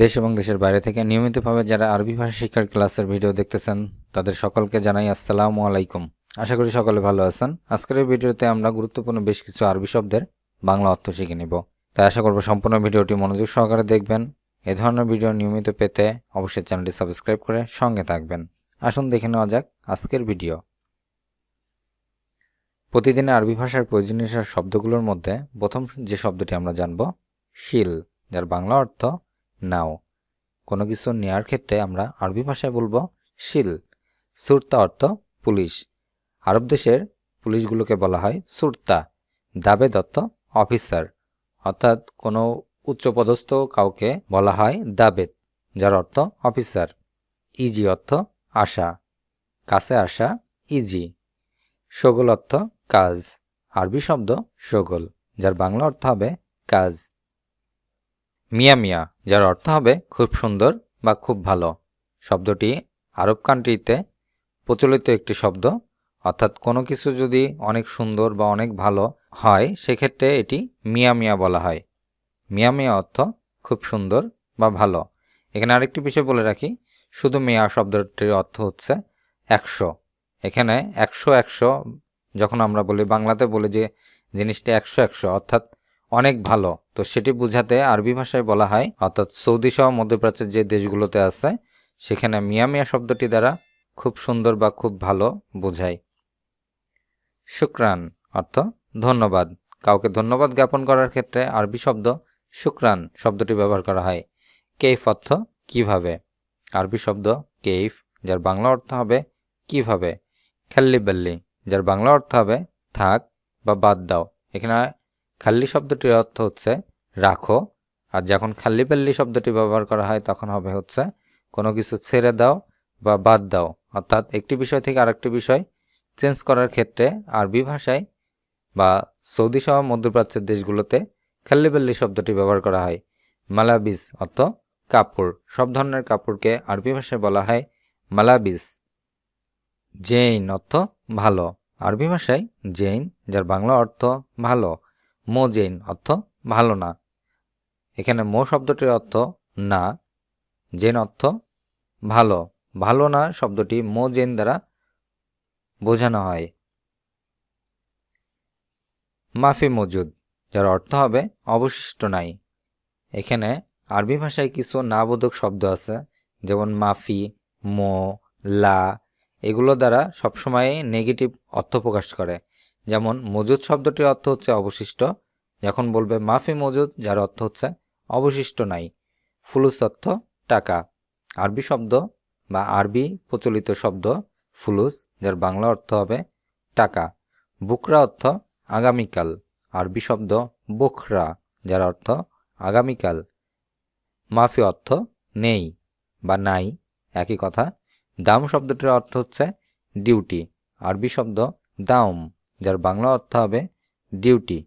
দেশ এবং দেশের বাইরে থেকে নিয়মিতভাবে যারা আরবি ভাষা শিক্ষার ক্লাসের ভিডিও দেখতেছেন, তাদের সকলকে জানাই আসসালামু আলাইকুম। আশা করি সকলে ভালো আছেন। আজকের এই ভিডিওতে আমরা গুরুত্বপূর্ণ বেশ কিছু আরবি শব্দের বাংলা অর্থ শিখে নিব। তাই আশা করব সম্পূর্ণ ভিডিওটি মনোযোগ সহকারে দেখবেন। এ ধরনের ভিডিও নিয়মিত পেতে অবশ্যই চ্যানেলটি সাবস্ক্রাইব করে সঙ্গে থাকবেন। আসুন দেখে নেওয়া যাক আজকের ভিডিও। প্রতিদিনে আরবি ভাষার প্রয়োজনীয় শব্দগুলোর মধ্যে প্রথম যে শব্দটি আমরা জানব, শিল, যার বাংলা অর্থ নাও। কোনো কিছু নেওয়ার ক্ষেত্রে আমরা আরবি ভাষায় বলব শিল। সুরতা অর্থ পুলিশ। আরব দেশের পুলিশগুলোকে বলা হয় সুরতা। দাবেদ অর্থ অফিসার। অর্থাৎ কোনো উচ্চপদস্থ কাউকে বলা হয় দাবেদ, যার অর্থ অফিসার। ইজি অর্থ আশা। কাছে আসা ইজি। সগোল অর্থ কাজ। আরবি শব্দ সগোল যার বাংলা অর্থ হবে কাজ। মিয়া মিয়া, যার অর্থ হবে খুব সুন্দর বা খুব ভালো। শব্দটি আরব কান্ট্রিতে প্রচলিত একটি শব্দ। অর্থাৎ কোনো কিছু যদি অনেক সুন্দর বা অনেক ভালো হয়, সেক্ষেত্রে এটি মিয়া মিয়া বলা হয়। মিয়া মিয়া অর্থ খুব সুন্দর বা ভালো। এখানে আরেকটি বিষয় বলে রাখি, শুধু মিয়া শব্দটির অর্থ হচ্ছে একশো। এখানে একশো একশো যখন আমরা বলি, বাংলাতে বলি যে জিনিসটি একশো একশো, অর্থাৎ অনেক ভালো। তো সেটি বোঝাতে আরবি ভাষায় বলা হয়, অর্থাৎ সৌদি সহ মধ্যপ্রাচ্যের যে দেশগুলোতে আছে, সেখানে মিয়া মিয়া শব্দটি দ্বারা খুব সুন্দর বা খুব ভালো বোঝায়। শুক্রান অর্থ ধন্যবাদ। কাউকে ধন্যবাদ জ্ঞাপন করার ক্ষেত্রে আরবি শব্দ শুক্রান শব্দটি ব্যবহার করা হয়। কেইফ অর্থ কীভাবে? আরবি শব্দ কেইফ, যার বাংলা অর্থ হবে কীভাবে? খেল্লি বেল্লি যার বাংলা অর্থ হবে থাক বা বাদ দাও। এখানে খাল্লি শব্দটির অর্থ হচ্ছে রাখো, আর যখন খাল্লি পাল্লি শব্দটি ব্যবহার করা হয় তখন হবে হচ্ছে কোনো কিছু ছেড়ে দাও বা বাদ দাও। অর্থাৎ একটি বিষয় থেকে আরেকটি বিষয় চেঞ্জ করার ক্ষেত্রে আরবি ভাষায় বা সৌদি সহ মধ্যপ্রাচ্যের দেশগুলোতে খাল্লিবাল্লি শব্দটি ব্যবহার করা হয়। মালাবিস অর্থ কাপড়। সব ধরনের কাপড়কে আরবি ভাষায় বলা হয় মালাবিস। জেইন অর্থ ভালো। আরবি ভাষায় জেইন, যার বাংলা অর্থ ভালো। মো জেইন অর্থ ভালো না। এখানে মো শব্দটির অর্থ না, জেন অর্থ ভালো। ভালো না শব্দটি মো জেন দ্বারা বোঝানো হয়। মাফি মজুদ, যার অর্থ হবে অবশিষ্ট নাই। এখানে আরবি ভাষায় কিছু নাবোধক শব্দ আছে, যেমন মাফি, মো, লা, এগুলো দ্বারা সবসময় নেগেটিভ অর্থ প্রকাশ করে। যেমন, মজুদ শব্দটির অর্থ হচ্ছে অবশিষ্ট। যখন বলবে, মাফি মজুদ যার অর্থ হচ্ছে অবশিষ্ট নাই। ফুলুস অর্থ টাকা। আরবি শব্দ বা আরবি প্রচলিত শব্দ ফুলুস, যার বাংলা অর্থ হবে টাকা। বুকরা অর্থ আগামীকাল। আরবি শব্দ বুখরা, যার অর্থ আগামীকাল। মাফি অর্থ নেই বা নাই, একই কথা। দাম শব্দটির অর্থ হচ্ছে ডিউটি। আরবি শব্দ দাম যার বাংলা অর্থ হবে ডিউটি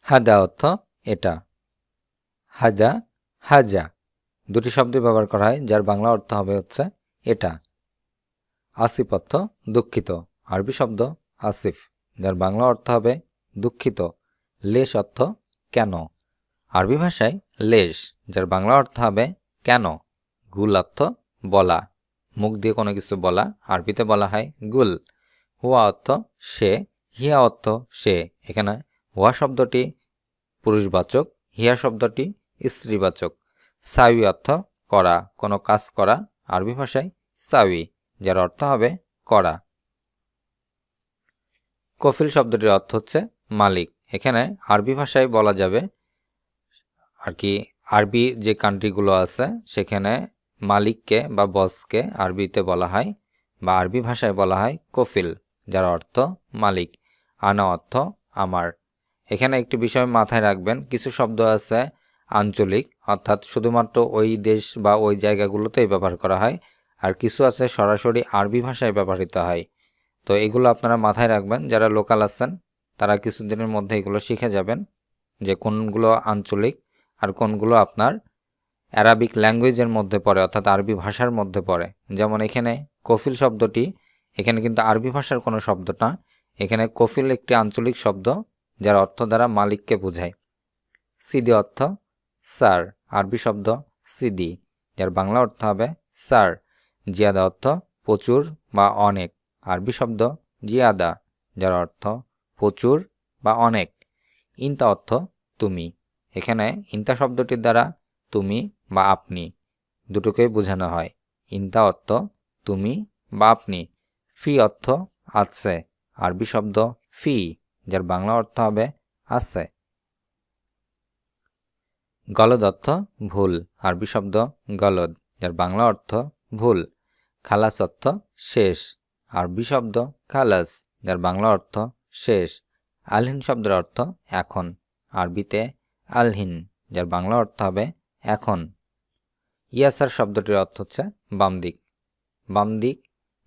হাদা অর্থ এটা। হাদা, হাজা। দুটি শব্দ ব্যবহার করা হয়, যার বাংলা অর্থ হবে হচ্ছে এটা। আসিফ অর্থ দুঃখিত। আরবি শব্দ আসিফ, যার বাংলা অর্থ হবে দুঃখিত। লেশ অর্থ কেন। আরবি ভাষায় লেশ, যার বাংলা অর্থ হবে কেন। গুল অর্থ বলা। মুখ দিয়ে কোনো কিছু বলা, আরবিতে বলা হয় গুল। হুয়া অর্থ সে, হিয়া অর্থ সে। এখানে হুয়া শব্দটি পুরুষবাচক, হিয়া শব্দটি স্ত্রীবাচক। সাউই অর্থ করা, কোনো কাজ করা, আরবি ভাষায় সাউই, যার অর্থ হবে করা। কফিল শব্দটির অর্থ হচ্ছে মালিক। এখানে আরবি ভাষায় বলা যাবে, আর কি, আরবি যে কান্ট্রিগুলো আছে, সেখানে মালিককে বা বসকে আরবিতে বলা হয় বা আরবি ভাষায় বলা হয় কফিল, যার অর্থ মালিক। আনা অর্থ আমার। এখানে একটি বিষয় মাথায় রাখবেন, কিছু শব্দ আছে আঞ্চলিক, অর্থাৎ শুধুমাত্র ওই দেশ বা ওই জায়গাগুলোতেই ব্যবহার করা হয়, আর কিছু আছে সরাসরি আরবি ভাষায় ব্যবহৃত হয়। তো এগুলো আপনারা মাথায় রাখবেন, যারা লোকাল আছেন, তারা কিছুদিনের মধ্যে এগুলো শিখে যাবেন যে কোনগুলো আঞ্চলিক আর কোনগুলো আপনার অ্যারাবিক ল্যাঙ্গুয়েজের মধ্যে পড়ে, অর্থাৎ আরবি ভাষার মধ্যে পড়ে। যেমন এখানে কফিল শব্দটি, এখানে কিন্তু আরবি ভাষার কোনো শব্দ না, এখানে কফিল একটি আঞ্চলিক শব্দ যার অর্থ দ্বারা মালিককে বোঝায়। সিদি অর্থ, স্যার, আরবি শব্দ সিদি, যার বাংলা অর্থ হবে স্যার। জিয়াদা অর্থ, প্রচুর বা অনেক। আরবি শব্দ, জিয়াদা, যার অর্থ প্রচুর বা অনেক। ইন্তা অর্থ, তুমি। এখানে ইন্তা শব্দটির দ্বারা তুমি বা আপনি। দুটোকেই বোঝানো হয়। ইনতা অর্থ তুমি বা আপনি। ফি অর্থ আছে। আরবি শব্দ ফি, যার বাংলা অর্থ হবে আছে। গলদ অর্থ ভুল। আরবি শব্দ গলদ, যার বাংলা অর্থ ভুল। খালাস অর্থ শেষ। আরবি শব্দ খালাস, যার বাংলা অর্থ শেষ। আলহিন শব্দের অর্থ এখন। আরবিতে আলহিন, যার বাংলা অর্থ হবে এখন। ইয়াসার শব্দটির অর্থ হচ্ছে বাম দিক। বাম দিক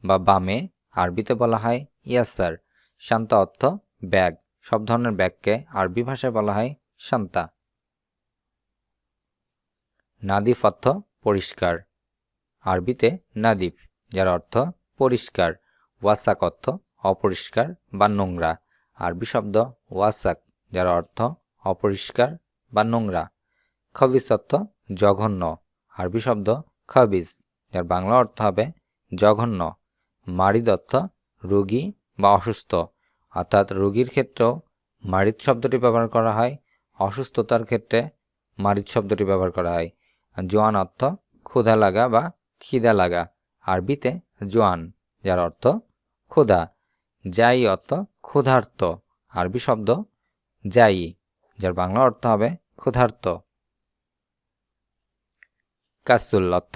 বা বামে আরবিতে বলা হয় ইয়াসার শান্তা অর্থ ব্যাগ। সব ধরনের ব্যাগকে আরবি ভাষায় বলা হয় শান্তা। নাদিফ অর্থ পরিষ্কার। আরবিতে নাদিফ, যার অর্থ পরিষ্কার। ওয়াসাক অর্থ অপরিষ্কার বা নোংরা। আরবি শব্দ ওয়াসাক, যার অর্থ অপরিষ্কার বা নোংরা। খবিস অর্থ জঘন্য। আরবি শব্দ খবিস যার বাংলা অর্থ হবে জঘন্য। মারিদ অর্থ রোগী বা অসুস্থ। অর্থাৎ রোগীর ক্ষেত্রেও মারিদ শব্দটি ব্যবহার করা হয়, অসুস্থতার ক্ষেত্রে মারিদ শব্দটি ব্যবহার করা হয়। জোয়ান অর্থ ক্ষুধা লাগা বা খিদা লাগা। আরবিতে জোয়ান, যার অর্থ ক্ষুধা। যাই অর্থ ক্ষুধার্ত। আরবি শব্দ যাই, যার বাংলা অর্থ হবে ক্ষুধার্ত। কাসুল অর্থ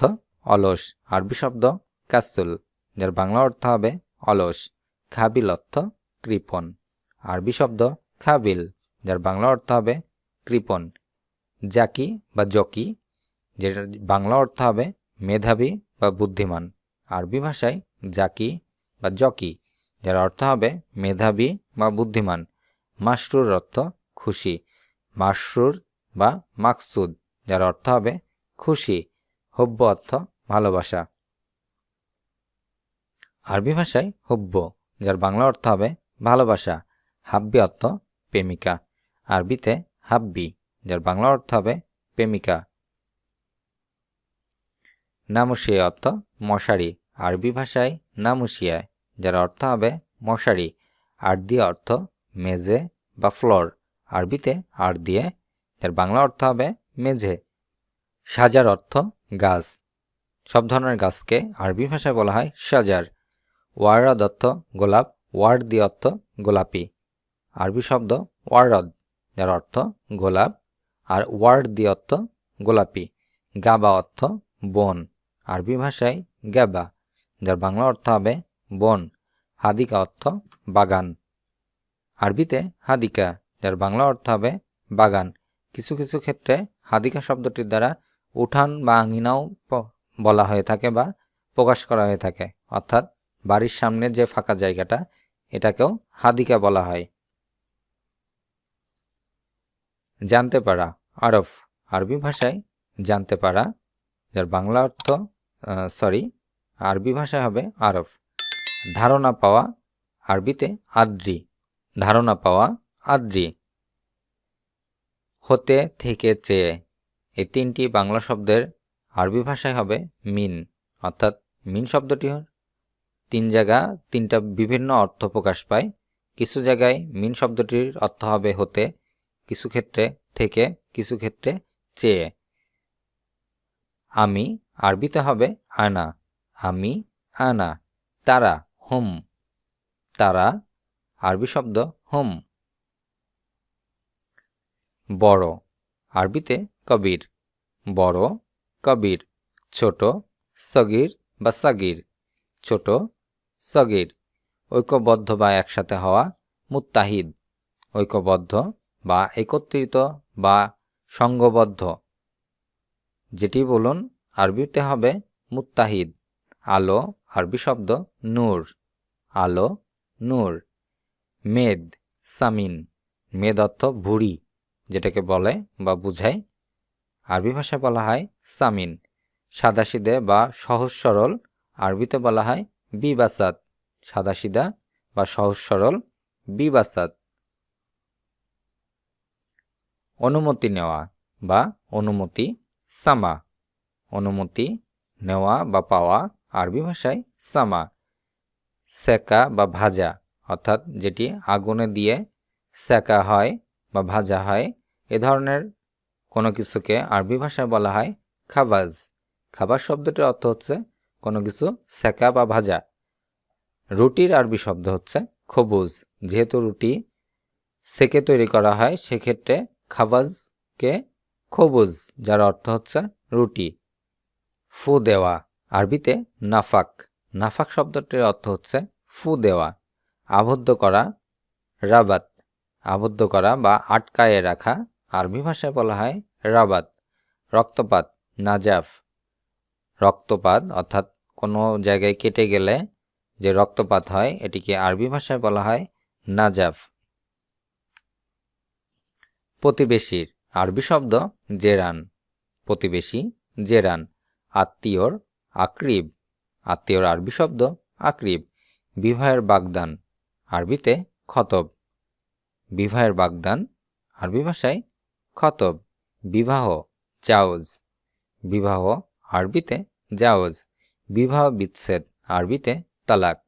অলস। আরবি শব্দ কাসুল যার বাংলা অর্থ হবে অলস। খাবিল অর্থ কৃপন আরবি শব্দ খাবিল, যার বাংলা অর্থ হবে কৃপন জাকি বা জকি যেটার বাংলা অর্থ হবে মেধাবী বা বুদ্ধিমান। আরবি ভাষায় জাকি বা জকি, যার অর্থ হবে মেধাবী বা বুদ্ধিমান। মাসরুর অর্থ খুশি। মাসরুর বা মাকসুদ, যার অর্থ হবে খুশি। হব্য অর্থ ভালোবাসা। আরবি ভাষায় হব্য যার বাংলা অর্থ হবে ভালোবাসা। হাব্বি অর্থ প্রেমিকা। আরবিতে হাব্বি, যার বাংলা অর্থ হবে প্রেমিকা। নামুশিয়া অর্থ মশারি। আরবি ভাষায় নামুশিয়া, যার অর্থ হবে মশারি। আর দিয়ে অর্থ মেজে বা ফ্লোর। আরবিতে আর দিয়ে যার বাংলা অর্থ হবে মেঝে। সাজার অর্থ গাছ। সব ধরনের গাছকে আরবি ভাষায় বলা হয় সাজার। ওয়ারদ অর্থ গোলাপ ওয়ার্ড দিয়ে অর্থ গোলাপি। আরবি শব্দ ওয়ারদ, যার অর্থ গোলাপ, আর ওয়ার্ড দিয়ে অর্থ গোলাপি। গাবা অর্থ বন। আরবি ভাষায় গ্যাবা, যার বাংলা অর্থ হবে বন। হাদিকা অর্থ বাগান। আরবিতে হাদিকা, যার বাংলা অর্থ হবে বাগান। কিছু কিছু ক্ষেত্রে হাদিকা শব্দটির দ্বারা উঠান বা আঙিনাও বলা হয়ে থাকে বা প্রকাশ করা হয়ে থাকে। অর্থাৎ বাড়ির সামনে যে ফাঁকা জায়গাটা, এটাকেও হাদিকা বলা হয়। জানতে পারা, আরফ, আরবি ভাষায় জানতে পারা, যার বাংলা অর্থ সরি আরবি ভাষায় হবে আরফ। ধারণা পাওয়া, আরবিতে আদ্রি। ধারণা পাওয়া, আদ্রি। হতে, থেকে চেয়ে এই তিনটি বাংলা শব্দের আরবি ভাষায় হবে মিন। অর্থাৎ মিন শব্দটি তিন জায়গা, তিনটা বিভিন্ন অর্থ প্রকাশ পায়। কিছু জায়গায় মিন শব্দটির অর্থ হবে হতে, কিছু ক্ষেত্রে থেকে, কিছু ক্ষেত্রে চেয়ে। আমি আরবিতে হবে আনা, আমি আনা, তারা, হোম। তারা, আরবি শব্দ হোম। বড়, আরবিতে কবির। বড়, কবির। ছোট, সগির বা সাগির। ছোট, সগির। ঐক্যবদ্ধ বা একসাথে হওয়া মুত্তাহিদ। ঐক্যবদ্ধ বা একত্রিত বা সঙ্গবদ্ধ। যেটি বলুন, আরবিতে হবে মুত্তাহিদ। আলো, আরবি শব্দ নূর। আলো, নূর। মেদ, সামিন। মেদ অর্থ ভুড়ি, যেটাকে বলে বা বুঝায় আরবি ভাষায় বলা হয় সামিন সাদাসিদে বা সহজ সরল, আরবিতে বলা হয় বিবাসাদ সাদাসিদা বা সহজ সরল বিবাসাদ অনুমতি নেওয়া বা অনুমতি সামা, অনুমতি নেওয়া বা পাওয়া আরবি ভাষায় সামা। সেকা বা ভাজা, অর্থাৎ যেটি আগুনে দিয়ে সেকা হয় বা ভাজা হয়, এ ধরনের কোনো কিছুকে আরবি ভাষায় বলা হয় খাবাজ। খাবার শব্দটির অর্থ হচ্ছে কোনো কিছু সেকা বা ভাজা। রুটির আরবি শব্দ হচ্ছে খবুজ। যেহেতু রুটি সেকে তৈরি করা হয়, সেক্ষেত্রে খাবাজকে খবুজ, যার অর্থ হচ্ছে রুটি। ফু দেওয়া, আরবিতে নাফাক। নাফাক শব্দটির অর্থ হচ্ছে ফু দেওয়া। আবদ্ধ করা, রাবাত। আবদ্ধ করা বা আটকায়ে রাখা আরবি ভাষায় বলা হয় রাবাত, রক্তপাত, নাজাফ। রক্তপাত অর্থাৎ কোনো জায়গায় কেটে গেলে যে রক্তপাত হয়, এটিকে আরবি ভাষায় বলা হয় নাজাফ। প্রতিবেশীর আরবি শব্দ জেরান, প্রতিবেশী জেরান, আত্মীয়র আক্রিব, আত্মীয়র আরবি শব্দ আক্রিব, বিবাহের বাগদান, আরবিতে খতব। বিবাহের বাগদান আরবি ভাষায় খতব, বিবাহ, জাওজ। বিবাহ, আরবিতে জাওজ। বিবাহ বিচ্ছেদ, আরবিতে তালাক।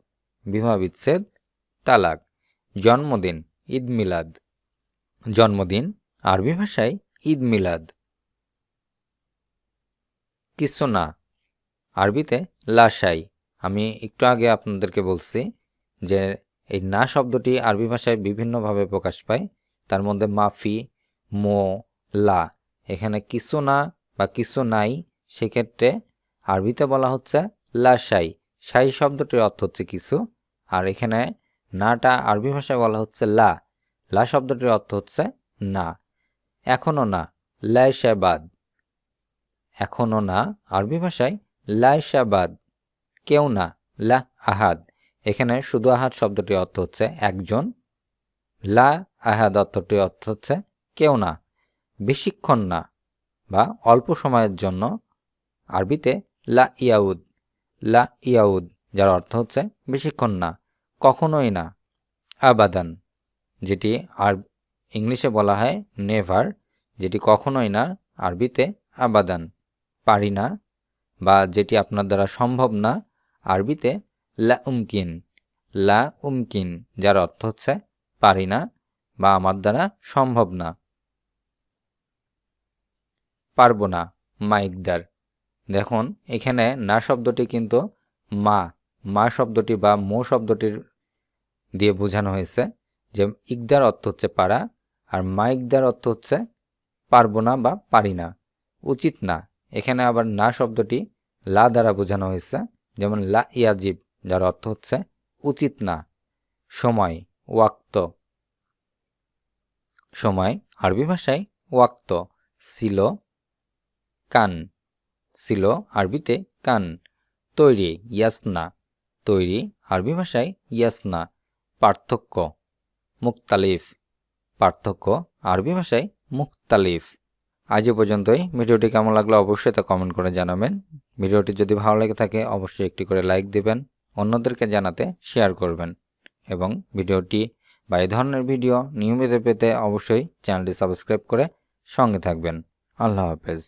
বিবাহ বিচ্ছেদ, তালাক। জন্মদিন, ঈদ মিলাদ। জন্মদিন, আরবি ভাষায় ঈদ মিলাদ। কিছু না, আরবিতে লাশাই। আমি একটু আগে আপনাদেরকে বলছি যে এই না শব্দটি আরবি ভাষায় বিভিন্নভাবে প্রকাশ পায়। তার মধ্যে মাফি মো, লা। এখানে কিছু না বা কিছু নাই, সেক্ষেত্রে আরবিতে বলা হচ্ছে লাশাই সাই। শব্দটির অর্থ হচ্ছে কিছু। আর এখানে নাটা আরবি ভাষায় বলা হচ্ছে লা। লা শব্দটির অর্থ হচ্ছে না। এখনও না লাইশাবাদ এখনও না, আরবি ভাষায় লাইশাবাদ কেউ না, লা আহাদ। এখানে শুধু আহাদ শব্দটির অর্থ হচ্ছে একজন। লা আহাদ অর্থটির অর্থ হচ্ছে কেউ না, বেশিক্ষণ না, বা অল্প সময়ের জন্য। আরবিতে লা ইয়াউদ লা ইয়াউদ, যার অর্থ হচ্ছে বেশিক্ষণ না, কখনোই না, আবাদান, যেটি আর ইংলিশে বলা হয় নেভার, যেটি কখনোই না, আরবিতে আবাদান, পারি না, বা যেটি আপনার দ্বারা সম্ভব না, আরবিতে লা উমকিন লা উমকিন, যার অর্থ হচ্ছে পারি না, বা আমার দ্বারা সম্ভব না। পারব না, মাইকদার। দেখুন, এখানে না শব্দটি কিন্তু মা মা শব্দটি বা মো শব্দটির দিয়ে বোঝানো হয়েছে যে ইকদার অর্থ হচ্ছে পারা আর মাইকদার অর্থ হচ্ছে পারব না বা পারি না, উচিত না। এখানে আবার না শব্দটি লা দ্বারা বোঝানো হয়েছে, যেমন লা ইয়াজিব, যার অর্থ হচ্ছে উচিত না, সময়, ওয়াক্ত। সময়, আরবি ভাষায় ওয়াক্ত, ছিল কান। ছিল আরবিতে কান। তৈরি ইয়াসনা। তৈরি আরবি ভাষায় ইয়াসনা। পার্থক্য মুক্তালিফ পার্থক্য আরবি ভাষায় মুক্তালিফ আজ পর্যন্তই। ভিডিওটি কেমন লাগল অবশ্যই তা কমেন্ট করে জানাবেন। ভিডিওটি যদি ভালো লেগে থাকে অবশ্যই একটি করে লাইক দেবেন, অন্যদেরকে জানাতে শেয়ার করবেন এবং ভিডিওটি বা এই ধরনের ভিডিও নিয়মিত পেতে অবশ্যই চ্যানেলটি সাবস্ক্রাইব করে সঙ্গে থাকবেন। আল্লাহ হাফেজ।